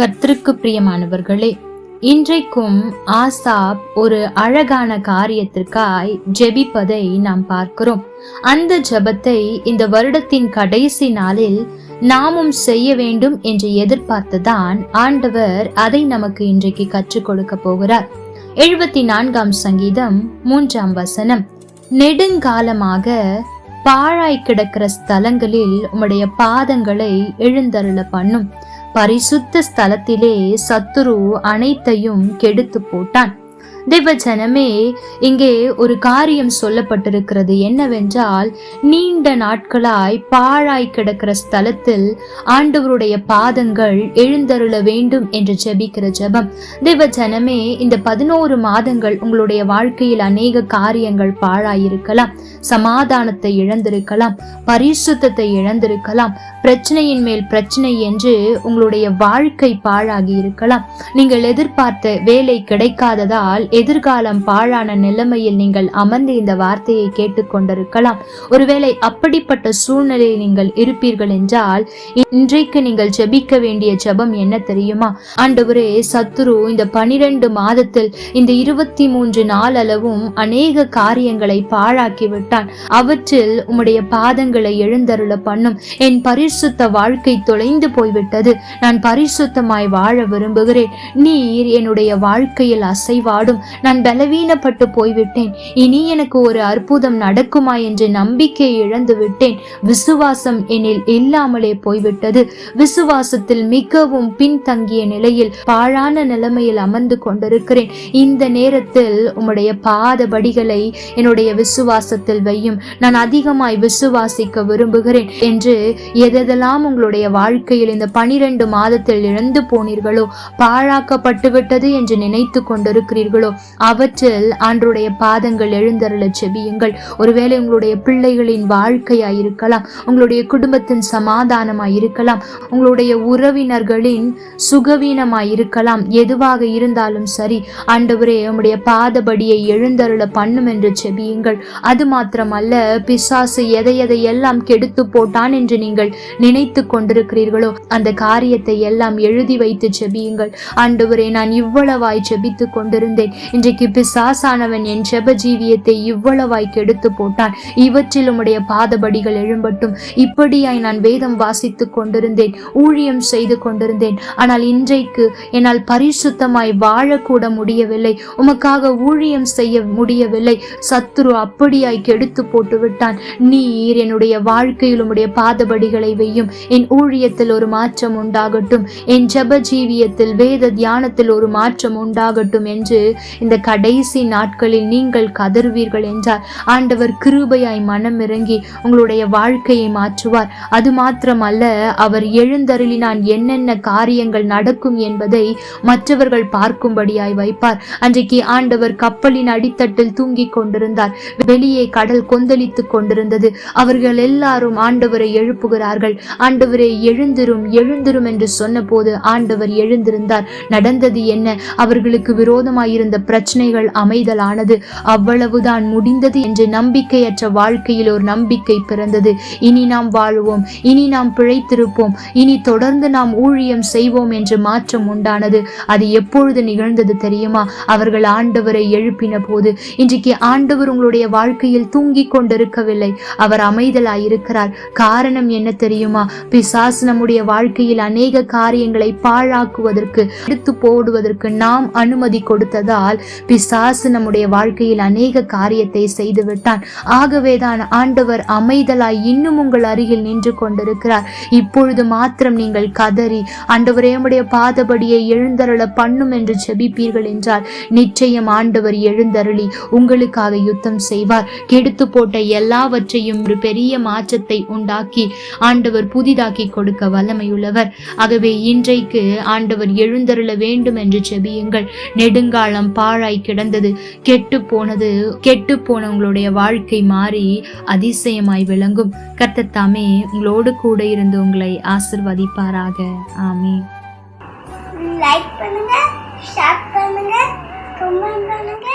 கர்த்தருக்கு பிரியமானவர்களே இன்றைக்கும் ஆசாப் ஒரு அழகான காரியத்திற்காய் ஜெபிப்பதை நாம் பார்க்கிறோம். அந்த ஜெபத்தை இந்த வருடத்தின் கடைசி நாளில் நாமும் செய்ய வேண்டும் என்று எதிர்பார்த்துதான் ஆண்டவர் அதை நமக்கு இன்றைக்கு கற்றுக் கொடுக்க போகிறார். எழுபத்தி நான்காம் சங்கீதம் மூன்றாம் வசனம். நெடுங்காலமாக பாழாய் கிடக்கிற ஸ்தலங்களில் உம்முடைய பாதங்களை எழுந்தருள பண்ணும் பரிசுத்த ஸ்தலத்திலே சத்துரு அனைத்தையும் கெடுத்து போட்டான். தேவஜனமே இங்கே ஒரு காரியம் சொல்லப்பட்டிருக்கிறது என்னவென்றால் நீண்ட நாட்களாய் பாழாய் கிடக்கிற ஸ்தலத்தில் ஆண்டவருடைய பாதங்கள் எழுந்தருள வேண்டும் என்று ஜெபிக்கிற ஜெபம். தேவஜனமே இந்த பதினோரு மாதங்கள் உங்களுடைய வாழ்க்கையில் அநேக காரியங்கள் பாழாயிருக்கலாம். சமாதானத்தை இழந்திருக்கலாம். பரிசுத்தத்தை இழந்திருக்கலாம். பிரச்சனையின் மேல் பிரச்சனை என்று உங்களுடைய வாழ்க்கை பாழாகி இருக்கலாம் நீங்கள் எதிர்பார்த்த வேலை கிடைக்காததால் எதிர்காலம் பாழான நிலைமையில் நீங்கள் அமர்ந்து இந்த வார்த்தையை கேட்டுக்கொண்டிருக்கலாம். ஒருவேளை அப்படிப்பட்ட சூழ்நிலையில் நீங்கள் இருப்பீர்கள் என்றால் இன்றைக்கு நீங்கள் ஜெபிக்க வேண்டிய ஜெபம் என்ன தெரியுமா? ஆண்டவரே சத்துரு இந்த பனிரெண்டு மாதத்தில் இந்த இருபத்தி மூன்று நாள் அளவும் அநேக காரியங்களை பாழாக்கி விட்டான் அவற்றில் உம்முடைய பாதங்களை எழுந்தருள பண்ணும். என் பரிசுத்த வாழ்க்கை தொலைந்து போய்விட்டது. நான் பரிசுத்தமாய் வாழ விரும்புகிறேன். நீர் என்னுடைய வாழ்க்கையில் அசைவாடும். நான் பலவீனப்பட்டு போய்விட்டேன். இனி எனக்கு ஒரு அற்புதம் நடக்குமா என்று நம்பிக்கை இழந்து விட்டேன். விசுவாசம் எனில் இல்லாமலே போய்விட்டது. விசுவாசத்தில் மிகவும் பின்தங்கிய நிலையில் பாழான நிலைமையில் அமர்ந்து கொண்டிருக்கிறேன். இந்த நேரத்தில் உம்முடைய பாதபடிகளை என்னுடைய விசுவாசத்தில் வையும். நான் அதிகமாய் விசுவாசிக்க விரும்புகிறேன் என்று எதெல்லாம் உங்களுடைய வாழ்க்கையில் இந்த பனிரெண்டு மாதத்தில் இழந்து போனீர்களோ பாழாக்கப்பட்டு விட்டது என்று நினைத்து கொண்டிருக்கிறீர்களோ அவற்றில் ஆண்டுடைய பாதங்கள் எழுந்தருள செவியுங்கள். ஒருவேளை உங்களுடைய பிள்ளைகளின் வாழ்க்கையாய் இருக்கலாம் உங்களுடைய குடும்பத்தின் சமாதானமாய் இருக்கலாம் உங்களுடைய உறவினர்களின் சுகவீனமாய் இருக்கலாம் எதுவாக இருந்தாலும் சரி ஆண்டவரே உம்முடைய பாதபடியை எழுந்தருள பண்ணும் என்று செபியுங்கள் அது மாத்திரமல்ல பிசாசு எதை எதை எல்லாம் கெடுத்து போட்டான் என்று நீங்கள் நினைத்து கொண்டிருக்கிறீர்களோ அந்த காரியத்தை எல்லாம் எழுதி வைத்து செபியுங்கள் ஆண்டவரே நான் இவ்வளவாய் செபித்து கொண்டிருந்தேன். இன்றைக்கு பிசாசானவன் என் செப ஜீவியத்தை இவ்வளவாய் கெடுத்து போட்டான். இவற்றில் உம்முடைய பாதபடிகள் எழும்பட்டும். இப்படியாய் நான் வேதம் வாசித்துக் கொண்டிருந்தேன் ஊழியம் செய்து கொண்டிருந்தேன். ஆனால் இன்றைக்கு என்னால் பரிசுத்தமாய் வாழக்கூட முடியவில்லை. உமக்காக ஊழியம் செய்ய முடியவில்லை. சத்துரு அப்படியாய் கெடுத்து போட்டு விட்டான். நீர் என்னுடைய வாழ்க்கையில் உம்முடைய பாதபடிகளை வையும் என் ஊழியத்தில் ஒரு மாற்றம் உண்டாகட்டும். என் ஜெப ஜீவியத்தில் வேத தியானத்தில் ஒரு மாற்றம் உண்டாகட்டும் என்று இந்த கடைசி நாட்களில் நீங்கள் கதறுவீர்கள் என்றார். ஆண்டவர் கிருபையாய் மனம் இறங்கி உங்களுடைய வாழ்க்கையை மாற்றுவார். அது மாத்திரமல்ல அவர் எழுந்தருளினான் என்னென்ன காரியங்கள் நடக்கும் என்பதை மற்றவர்கள் பார்க்கும்படியாய் வைப்பார். அன்றைக்கு ஆண்டவர் கப்பலின் அடித்தட்டில் தூங்கிக் கொண்டிருந்தார். வெளியே கடல் கொந்தளித்துக் கொண்டிருந்தது. அவர்கள் எல்லாரும் ஆண்டவரை எழுப்புகிறார்கள். ஆண்டவரை எழுந்திரும் எழுந்திரும் என்று சொன்னபோது ஆண்டவர் எழுந்திருந்தார். நடந்தது என்ன? அவர்களுக்கு விரோதமாயிருந்த பிரச்சனைகள் அமைதலானது. அவ்வளவுதான் முடிந்தது என்று நம்பிக்கையற்ற வாழ்க்கையில் ஒரு நம்பிக்கை பிறந்தது. இனி நாம் வாழ்வோம். இனி நாம் பிழைத்திருப்போம். இனி தொடர்ந்து நாம் ஊழியம் செய்வோம் என்று மாற்றம் உண்டானது. அது எப்பொழுது நிகழ்ந்தது தெரியுமா? அவர்கள் ஆண்டவரை எழுப்பின போது இன்றைக்கு ஆண்டவர் உங்களுடைய வாழ்க்கையில் தூங்கிக் கொண்டிருக்கவில்லை. அவர் அமைதலாயிருக்கிறார். காரணம் என்ன தெரியுமா? பிசாசு நம்முடைய வாழ்க்கையில் அநேக காரியங்களை பாழாக்குவதற்கு எடுத்து போடுவதற்கு நாம் அனுமதி கொடுத்ததால் பிசாசு நம்முடைய வாழ்க்கையில் அநேக காரியத்தை செய்து விட்டான் ஆகவேதான் ஆண்டவர் அமைதலாய் இன்னும் உங்கள் அருகில் நின்று கொண்டிருக்கிறார். இப்பொழுது மாத்திரம் நீங்கள் கதறி ஆண்டவரே பாதபடியை எழுந்தருள பண்ணும் என்று செபிப்பீர்கள் என்றால் நிச்சயம் ஆண்டவர் எழுந்தருளி உங்களுக்காக யுத்தம் செய்வார். கெடுத்து போட்ட எல்லாவற்றையும் ஒரு பெரிய மாற்றத்தை உண்டாக்கி ஆண்டவர் புதிதாக்கி கொடுக்க வல்லமையுள்ளவர். ஆகவே இன்றைக்கு ஆண்டவர் எழுந்தருள வேண்டும் என்று செபியுங்கள் நெடுங்காலம் பாழாய் கிடந்தது. கெட்டு போனது கெட்டு போனவங்களுடைய வாழ்க்கை மாறி அதிசயமாய் விளங்கும். கர்த்தத்தாமே உங்களோடு கூட இருந்து உங்களை ஆசிர்வதிப்பாராக. ஆமே லைக் பண்ணுங்க ஷேர் பண்ணுங்க கமெண்ட் பண்ணுங்க.